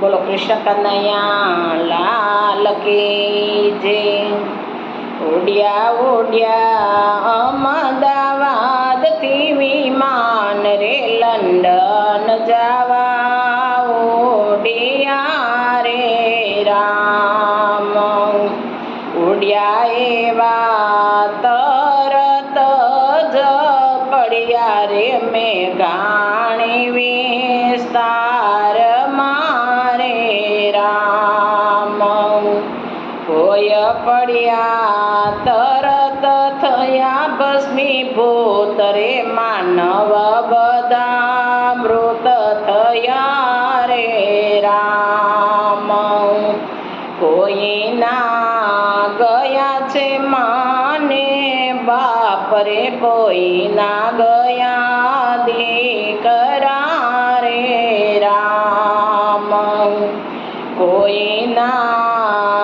બોલો કૃષ્ણ કનૈયા લાલ કે જે ઉડ્યા ઉડ્યા અમદાવાદથી વિમાન રે લંડન જવા. ઉડ્યા રે રામ. ઉડ્યા એવા તરત જ પડ્યા રે મેઘાણી વિસ્તાર. પડ્યા, તરત થયા ભસ્મીભૂત રે માનવ બધા મૃત થયા રે રામ. કોઈના ગયા છે માને બાપ રે કોઈના ગયા દીકરા રે રામ. કોઈના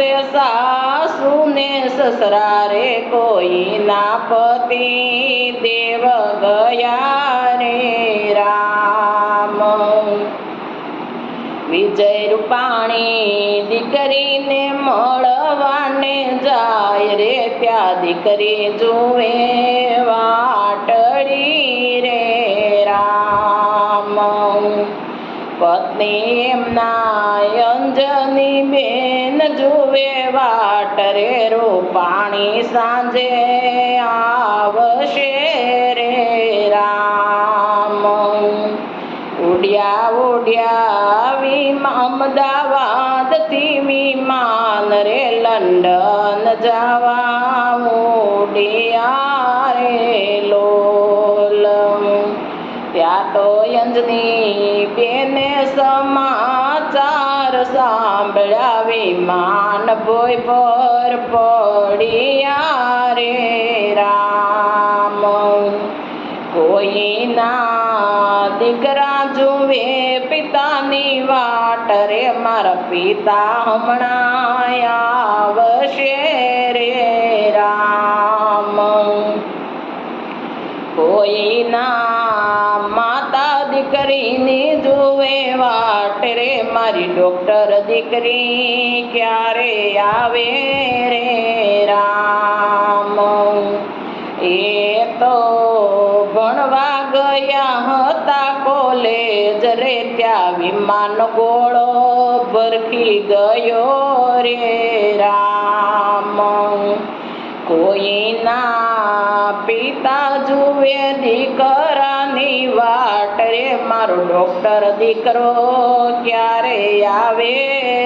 છે સાસુ ને સસરા રે કોઈના પતિ દેવ ગયા રે રામ. વિજય રૂપાણી દીકરીને મળવાને જાય રે, ત્યાં દીકરી જુએ વાટડી રે રામ. પત્ની બેન જુએ વાટ રે રૂપાણી સાંજે આવશે રે રામ. ઉડ્યા ઉડ્યા વિમાન અમદાવાદથી વિમાન રે લંડન જવા. ઉડ્યા રે ત્યાં તો અંજની બેને સમાચાર સાંભળ્યા વિમાન ભોય પર પડ્યા રે રામ. કોઈના દીકરા જુએ પિતાની વાટ રે મારા પિતા હમણાં મારી ડોક્ટર દીકરી ક્યારે આવે રે રામ? એ તો ભણવા ગયા હતા કોલેજ રે, ત્યાં વિમાન ગોળો ભરખી ગયો રે રામ. કોઈના પિતા જુએ દીકરાની વાટ રે મારો ડોક્ટર દીકરો ક્યારે આવે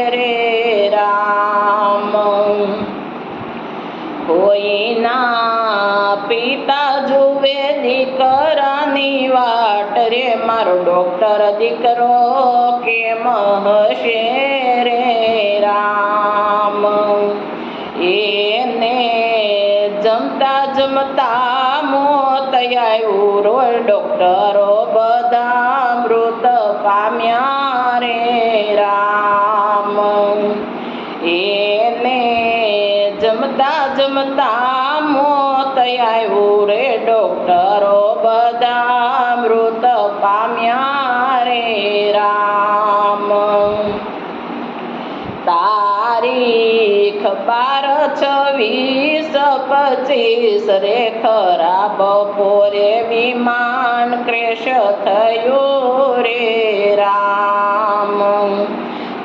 રે રામ? કોઈના પિતા જુએ દીકરાની વાટ રે, મારો ડોક્ટર દીકરો કેમ હશે રે રામ? જમતા જમતા મોત આવ્યું. રોય ડોક્ટરો બધા મૃત પામ્યા રે રામ. એને જમતા જમતા મોત આવ્યું રે ડોક્ટરો બધા મૃત પામ્યા રે રામ. તારીખ બાર છવ્વીસ, પચીસ રે ખરા બપોરે વિમાન ક્રેશ થયું રે રામ.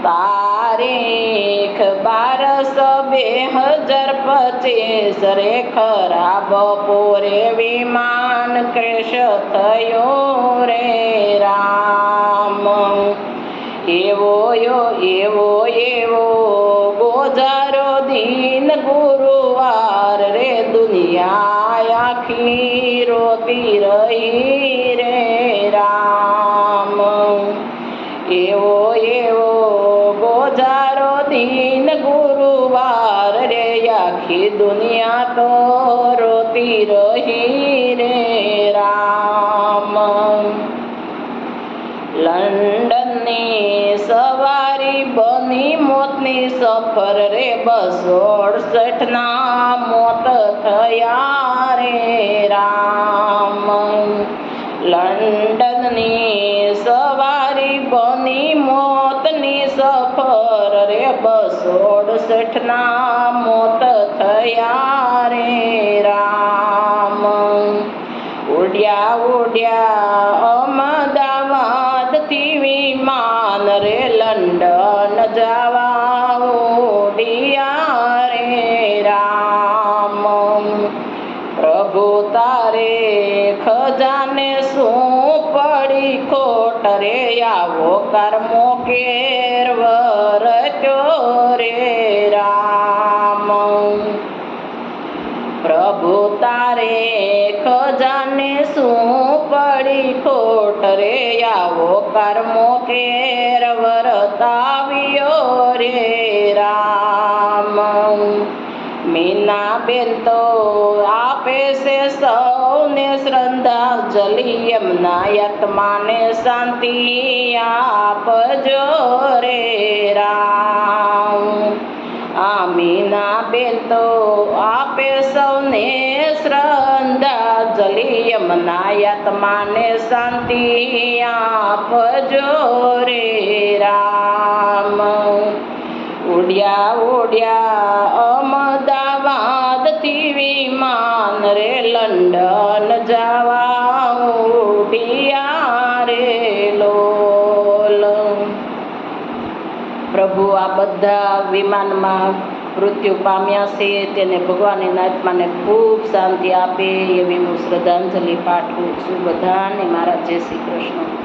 તારીખ બારસ બે હજાર પચીસ રે ખરા બપોરે વિમાન ક્રેશ થયું રે રામ. એવો યો રહી રે રામ. એવો એવો ગોજારો દિન ગુરુવાર રે, આખી દુનિયા તો રોતી રહી રે રામ. લંડનની સવારી બની મોતની સફર રે, બસો અડસઠના મોત થયા રે રામ. લંડનની સવારી બની મોતની સફર રે બસો અડસઠના મોત થયા રે રામ. ઉડ્યા ઉડ્યા અમદાવાદથી વિમાન રે લંડન જવા રે આવો કર્મો કેરવર રે રામ. પ્રભુ તારે ખજાને શું પડી ખોટ રે? આવો કર્મો કેર વરતાવ્યો રે રામ. મીના બેન તો આપે છે સૌને શ્રદ્ધાંજલિ એમના આત્માને શાંતિ આપજો રે રામ. આમીના બેન તો આપે સૌને શ્રદ્ધાંજલિ એમના આત્માને શાંતિ આપજો રે રામ. ઉડ્યા ઉડ્યા લંડન જવા લોલ. પ્રભુ, આ બધા વિમાનમાં મૃત્યુ પામ્યા છે. તેને ભગવાનની આત્માને ખૂબ શાંતિ આપે એવી હું શ્રદ્ધાંજલિ પાઠવું છું બધાને. મારા જય શ્રી કૃષ્ણ.